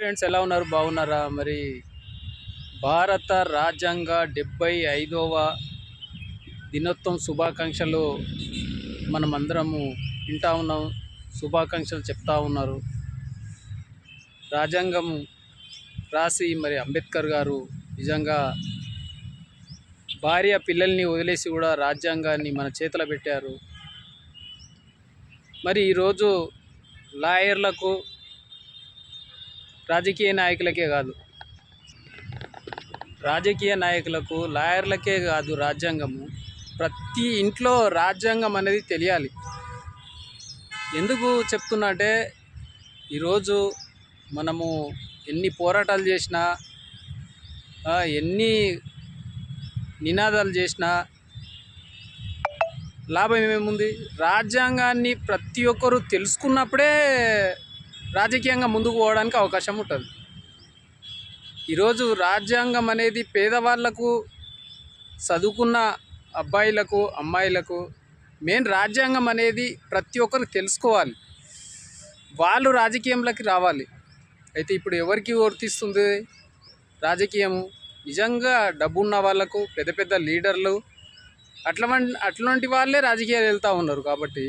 Friends ఎలా ఉన్నారు? బాగున్నారా? మరి భారత రాజ్యాంగ డెబ్బై ఐదవ దినోత్సవం శుభాకాంక్షలు మనమందరము వింటా ఉన్నాం. శుభాకాంక్షలు చెప్తా ఉన్నారు. రాజ్యాంగం రాసి మరి అంబేద్కర్ గారు నిజంగా భార్య పిల్లల్ని వదిలేసి కూడా రాజ్యాంగాన్ని మన చేతిలో పెట్టారు. మరి ఈరోజు లాయర్లకు రాజకీయ నాయకులకే కాదు. రాజకీయ నాయకులకు లాయర్లకే కాదు రాజ్యాంగము. ప్రతి ఇంట్లో రాజ్యాంగం అనేది తెలియాలి. ఎందుకు చెప్తున్నా అంటే ఈరోజు మనము ఎన్ని పోరాటాలు చేసినా ఎన్ని నినాదాలు చేసినా లాభం ఏమేముంది? రాజ్యాంగాన్ని ప్రతి ఒక్కరూ తెలుసుకున్నప్పుడే రాజకీయంగా ముందుకు పోవడానికి అవకాశం ఉంటుంది. ఈరోజు రాజ్యాంగం అనేది పేదవాళ్ళకు చదువుకున్న అబ్బాయిలకు అమ్మాయిలకు మెయిన్ రాజ్యాంగం అనేది ప్రతి ఒక్కరు తెలుసుకోవాలి. వాళ్ళు రాజకీయంలోకి రావాలి. అయితే ఇప్పుడు ఎవరికి వర్తిస్తుంది? రాజకీయము. నిజంగా డబ్బు ఉన్న వాళ్ళకు పెద్ద పెద్ద లీడర్లు అట్లా అట్లాంటి వాళ్ళే రాజకీయాలు వెళ్తూ ఉన్నారు కాబట్టి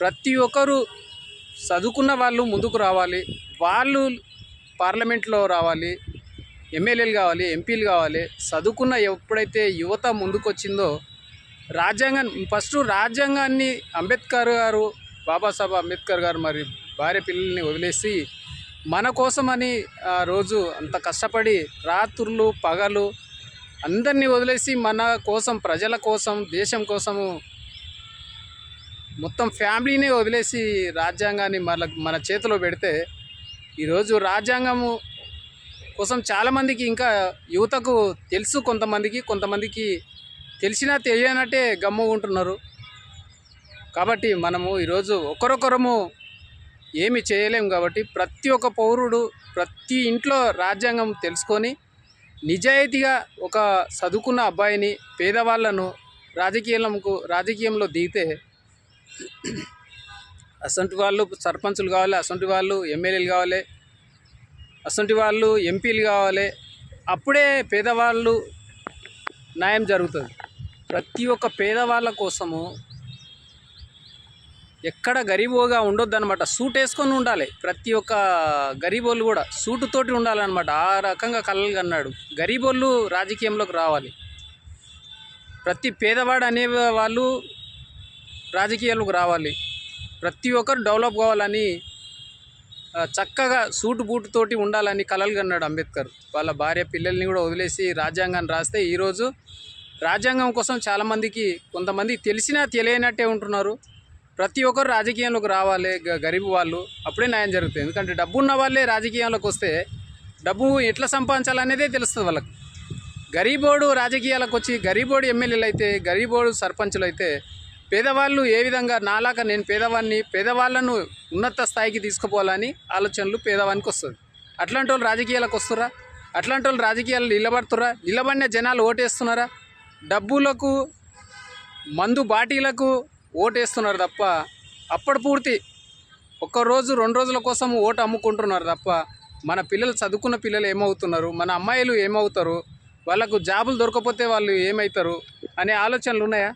ప్రతి ఒక్కరు చదువుకున్న వాళ్ళు ముందుకు రావాలి. వాళ్ళు పార్లమెంట్లో రావాలి ఎమ్మెల్యేలు కావాలి ఎంపీలు కావాలి. చదువుకున్న ఎప్పుడైతే యువత ముందుకు వచ్చిందో రాజ్యాంగం ఫస్ట్ రాజ్యాంగాన్ని అంబేద్కర్ గారు బాబాసాహెబ్ అంబేద్కర్ గారు మరి భార్య పిల్లల్ని వదిలేసి మన కోసమని ఆ రోజు అంత కష్టపడి రాత్రులు పగలు అందరినీ వదిలేసి మన కోసం ప్రజల కోసం దేశం కోసము మొత్తం ఫ్యామిలీనే వదిలేసి రాజ్యాంగాన్ని మన మన చేతిలో పెడితే ఈరోజు రాజ్యాంగము కోసం చాలామందికి ఇంకా యువతకు తెలుసు కొంతమందికి కొంతమందికి తెలిసినా తెలియనట్టే గమ్ము ఉంటున్నారు. కాబట్టి మనము ఈరోజు ఒకరొకరము ఏమి చేయలేము కాబట్టి ప్రతి ఒక్క పౌరుడు ప్రతి ఇంట్లో రాజ్యాంగం తెలుసుకొని నిజాయితీగా ఒక చదువుకున్న అబ్బాయిని పేదవాళ్ళను రాజకీయంకు రాజకీయంలో దిగితే అసంటి వాళ్ళు సర్పంచులు కావాలి అసంటి వాళ్ళు ఎమ్మెల్యేలు కావాలి అసంటి వాళ్ళు ఎంపీలు కావాలి అప్పుడే పేదవాళ్ళు న్యాయం జరుగుతుంది. ప్రతి ఒక్క పేదవాళ్ళ కోసము ఎక్కడ గరీబోగా ఉండొద్దు అనమాట సూట్ వేసుకొని ఉండాలి. ప్రతి ఒక్క గరీబోళ్ళు కూడా సూటుతోటి ఉండాలన్నమాట. ఆ రకంగా కలలు కన్నాడు. గరీబోళ్ళు రాజకీయంలోకి రావాలి. ప్రతి పేదవాడు అనే వాళ్ళు రాజకీయాలకు రావాలి. ప్రతి ఒక్కరు డెవలప్ కావాలని చక్కగా సూటు బూటు తోటి ఉండాలని కలలు కన్నాడు అంబేద్కర్. వాళ్ళ భార్య పిల్లల్ని కూడా వదిలేసి రాజ్యాంగాన్ని రాస్తే ఈరోజు రాజ్యాంగం కోసం చాలామందికి కొంతమంది తెలిసినా తెలియనట్టే ఉంటున్నారు. ప్రతి ఒక్కరు రాజకీయంలోకి రావాలి గరీబు గరీబ్ వాళ్ళు. అప్పుడే న్యాయం జరుగుతుంది. ఎందుకంటే డబ్బు ఉన్న వాళ్ళే రాజకీయంలోకి వస్తే డబ్బు ఎట్లా సంపాదించాలనేదే తెలుస్తుంది వాళ్ళకి. గరీబోడు రాజకీయాలకు వచ్చి గరీబోడు ఎమ్మెల్యేలు అయితే గరీబోడు సర్పంచులు అయితే పేదవాళ్ళు ఏ విధంగా నాలాగా నేను పేదవాడిని పేదవాళ్ళను ఉన్నత స్థాయికి తీసుకుపోవాలని ఆలోచనలు పేదవానికి వస్తుంది. అట్లాంటి వాళ్ళు రాజకీయాలకు వస్తురా అట్లాంటి వాళ్ళు రాజకీయాలు నిలబడుతురా నిలబడిన జనాలు ఓటేస్తున్నారా? డబ్బులకు మందు బాటీలకు ఓటేస్తున్నారు తప్ప అప్పటి పూర్తి ఒక్క రోజు రెండు రోజుల కోసం ఓటు అమ్ముకుంటున్నారు తప్ప మన పిల్లలు చదువుకున్న పిల్లలు ఏమవుతున్నారు? మన అమ్మాయిలు ఏమవుతారు? వాళ్ళకు జాబులు దొరకకపోతే వాళ్ళు ఏమవుతారు అనే ఆలోచనలు ఉన్నాయా?